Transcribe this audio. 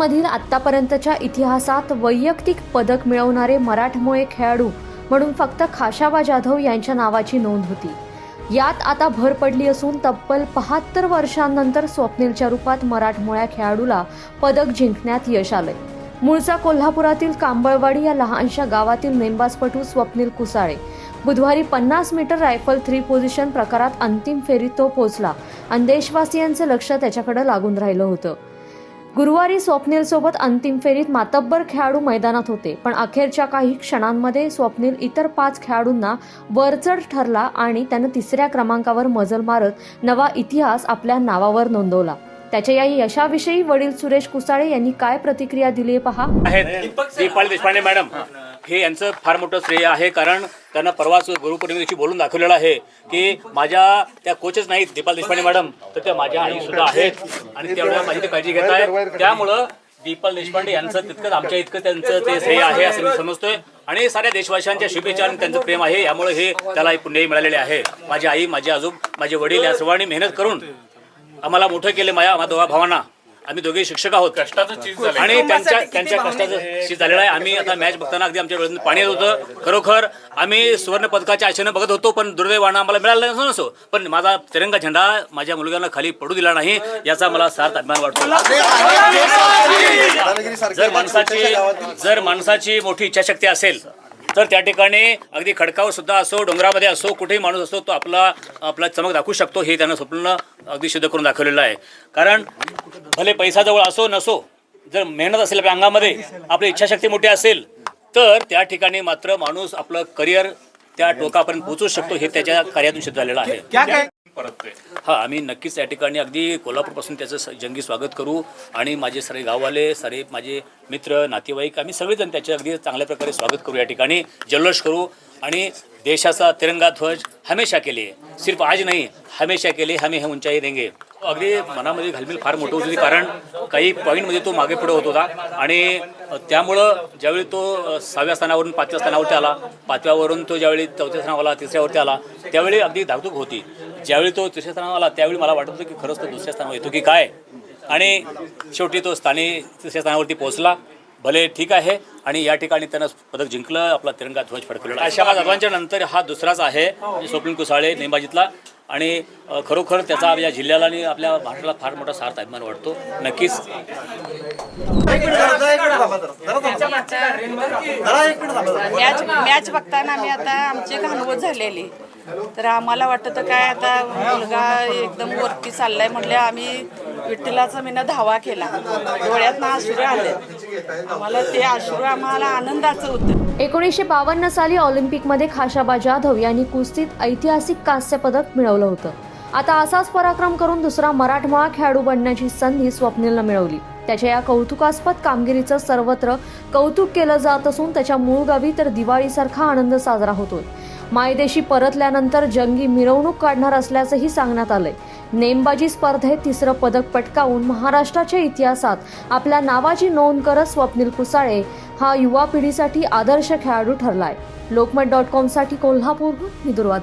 आत्तापर्यंतच्या इतिहासात वैयक्तिक पदक मिळवणारे मराठमोळे खेळाडू म्हणून फक्त खाशाबा जाधव यांच्या नावाची नोंद होती. यात आता भर पडली असून तब्बल बहात्तर वर्षांनंतर स्वप्नीलच्या रूपात मराठमोळ्या खेळाडूला पदक जिंकण्यात यश आलंय. मूळचा कोल्हापुरातील कांबळवाडी या लहानशा गावातील नेमबाजपटू स्वप्नील कुसाळे बुधवारी पन्नास मीटर रायफल थ्री पोझिशन प्रकारात अंतिम फेरीत तो पोहोचला. आणि देशवासियांचं लक्ष त्याच्याकडे लागून राहिलं होतं. गुरुवारी स्वप्नील सोबत अंतिम फेरीत मातब्बर खेळाडू मैदानात होते पण अखेरच्या काही क्षणांमध्ये स्वप्नील इतर पाच खेळाडूंना वरचढ ठरला आणि त्यानं तिसऱ्या क्रमांकावर मजल मारत नवा इतिहास आपल्या नावावर नोंदवला. त्याच्या या यशाविषयी वडील सुरेश कुसाळे यांनी काय प्रतिक्रिया दिली पहा? दीपाली देशपांडे मॅडम. हे यांचं फार मोठं श्रेय आहे कारण त्यांना परवाच गुरुपौर्णिमे बोलून दाखवलेलं आहे की माझ्या त्या कोचच नाहीत दीपाल देशपांडे मॅडम तर त्या माझ्या आई सुद्धा आहेत आणि तेवढ्या माझी ते काळजी घेत आहेत. त्यामुळं दीपाल देशपांडे यांचं तितकंच आमच्या इतकं त्यांचं ते श्रेय आहे असं मी समजतोय. आणि साऱ्या देशवासियांच्या शुभेच्छा आणि त्यांचं प्रेम आहे यामुळे हे त्याला पुण्यही मिळालेले आहे. माझी आई माझे आजोब माझे वडील या सर्वांनी मेहनत करून आम्हाला मोठं केले माझ्या आम्हा दोघा भावांना. आम्ही दोघे शिक्षक आहोत. कष्टाचं चीज झालंय. आणि त्यांच्या त्यांच्या कष्टाचं शीत झालेलं आहे. आम्ही आता मॅच बघताना अगदी आमच्या डोळ्यातून पाणी येत होतं. खरोखर आम्ही सुवर्ण पदकाच्या आशेनं बघत होतो पण दुर्दैवानं आम्हाला मिळालं नसो नसो. पण माझा तिरंगा झेंडा माझ्या मुलग्यांना खाली पडू दिला नाही याचा मला सार्थ अभिमान वाटतो. जर माणसाची जर माणसाची मोठी इच्छाशक्ती असेल तर त्या ठिकाणी अगदी खडकावर सुद्धा असो डोंगरामध्ये असो कुठेही माणूस असो तो आपला आपला चमक दाखवू शकतो हे त्यानं स्वप्न अगदी सिद्ध करून दाखवलेलं आहे. कारण भले पैसा जवळ असो नसो जर मेहनत असेल आपल्या अंगामध्ये आपली इच्छाशक्ती मोठी असेल तर त्या ठिकाणी मात्र माणूस आपलं करिअर त्या टोकापर्यंत पोहोचू शकतो हे त्याच्या कार्यातून सिद्ध झालेलं आहे. हा आम्ही नक्कीच या ठिकाणी अगदी कोल्हापूरपासून त्याचं जंगी स्वागत करू आणि माझे सारे गाववाले सारे माझे मित्र नातेवाईक आम्ही सगळेजण त्याचे अगदी चांगल्या प्रकारे स्वागत करू या ठिकाणी जल्लोष करू आणि देशाचा तिरंगा ध्वज हमेशा केले सिर्फ आज नाही हमेशा केले हमें हे उंचाई देंगे. अगदी मनामध्ये घालमेल फार मोठं होत होती कारण काही पॉईंटमध्ये तो मागे पुढे होत होता. आणि त्यामुळं ज्यावेळी तो सहाव्या स्थानावरून पाचव्या स्थानावरती आला पाचव्यावरून तो ज्यावेळी चौथ्या स्थानावर आला तिसऱ्यावरती आला त्यावेळी अगदी धाकधूक होती. ज्यावेळी तो तिसऱ्या स्थानावर आला त्यावेळी मला वाटत होतं की खरंच तो दुसऱ्या स्थानावर येतो की काय? आणि शेवटी तो स्थानी तिसऱ्या स्थानावरती पोहोचला. भले ठीक आहे आणि या ठिकाणी त्यानं पदक जिंकलं आपला तिरंगा ध्वज फडकवलेला अशा जाधवांच्या नंतर हा दुसराच आहे म्हणजे स्वप्नील कुसाळे नेमबाजीतला आणि खरोखर त्याचा या जिल्ह्याला आणि आपल्या महाराष्ट्राला फार मोठा सार्थ अभिमान वाटतो. नक्कीच. मॅच मॅच बघताना आम्ही आता आमची घाणवत झालेली. तर आम्हाला वाटत काय आता मुलगा एकदम वरती चाललाय म्हटले आम्ही विठ्ठलाचा मीनं धावा केला. डोळ्यात अश्रू आले आम्हाला ते अश्रू आम्हाला आनंदाचं होतं. एकोणीसशे बावन्न साली ऑलिम्पिकमध्ये खाशाबा जाधव यांनी कुस्तीत ऐतिहासिक कांस्य पदक मिळवलं होतं. आता असाच पराक्रम करून दुसरा मराठमोळा खेळाडू बनण्याची संधी स्वप्नीलनं मिळवली. त्याच्या या कौतुकास्पद कामगिरीचं सर्वत्र कौतुक केलं जात असून त्याच्या मूळ गावी तर दिवाळीसारखा आनंद साजरा होतोय. मायदेशी परतल्यानंतर जंगी मिरवणूक काढणार असल्याचंही सांगण्यात आलंय. नेमबाजी स्पर्धेत तिसरं पदक पटकावून महाराष्ट्राच्या इतिहासात आपल्या नावाची नोंद करत स्वप्नील कुसाळे हा युवा पिढीसाठी आदर्श खेळाडू ठरलाय. लोकमत डॉट कॉमसाठी कोल्हापूर मी दुर्वा